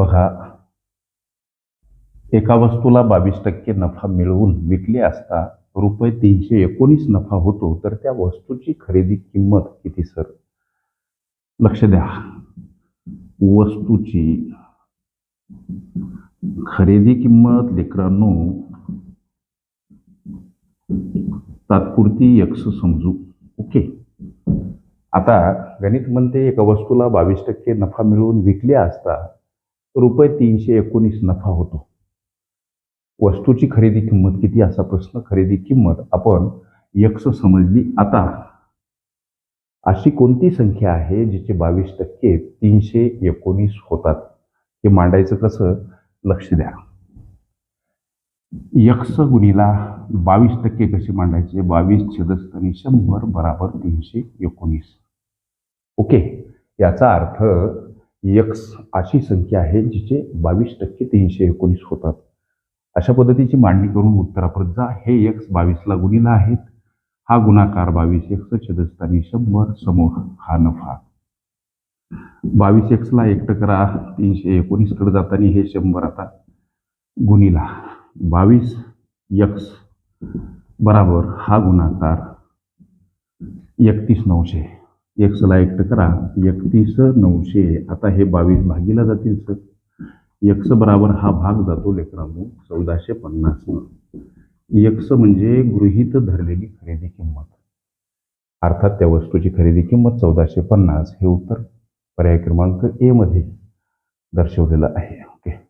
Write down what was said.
बघा. एका वस्तूला बावीस टक्के नफा मिळवून विकले असता रुपये तीनशे एकोणीस नफा होतो तर त्या वस्तूची खरेदी किंमत किती सर? लक्ष द्या. वस्तूची खरेदी किंमत लेकरांनो तात्पुरती यक्ष समजू. ओके. आता गणित म्हणते एका वस्तूला बावीस टक्के नफा मिळवून विकले असता रुपये तीनशे एकोणीस नफा होतो. वस्तूची खरेदी किंमत किती असा प्रश्न. खरेदी किंमत आपण यक्ष समजली आता. अशी कोणती संख्या आहे जिचे बावीस टक्के तीनशे एकोणीस होतात? हे मांडायचं कसं? लक्ष द्या. यक्ष गुणीला बावीस टक्के कसे मांडायचे? बावीस छेदस्थानी शंभर बराबर तीनशे एकोणीस. ओके. याचा अर्थ यक्स अशी संख्या आहे जिचे बावीस टक्के तीनशे एकोणीस होतात. अशा पद्धतीची मांडणी करून उत्तरापर्यंत जा. हे यक्स बावीसला गुणीला आहेत. हा गुणाकार बावीस एक्स छेदस्थानी शंभर समोर हा नफा. बावीस एक्सला एकटं करा तीनशे एकोणीसकडे जाताना हे शंभर आता गुणीला. बावीस यक्स बराबर हा गुणाकार एकतीस नऊशे. एक्सला एकट करा. एकतीस नऊशे आता हे बावीस भागीला जातील सर. एक्स बराबर हा भाग जातो लेकरांनो चौदाशे पन्नास. एक्स म्हणजे गृहीत धरलेली खरेदी किंमत. अर्थात त्या वस्तूची खरेदी किंमत चौदाशे पन्नास हे उत्तर पर्याय क्रमांक ए मध्ये दर्शवलेलं आहे. ओके.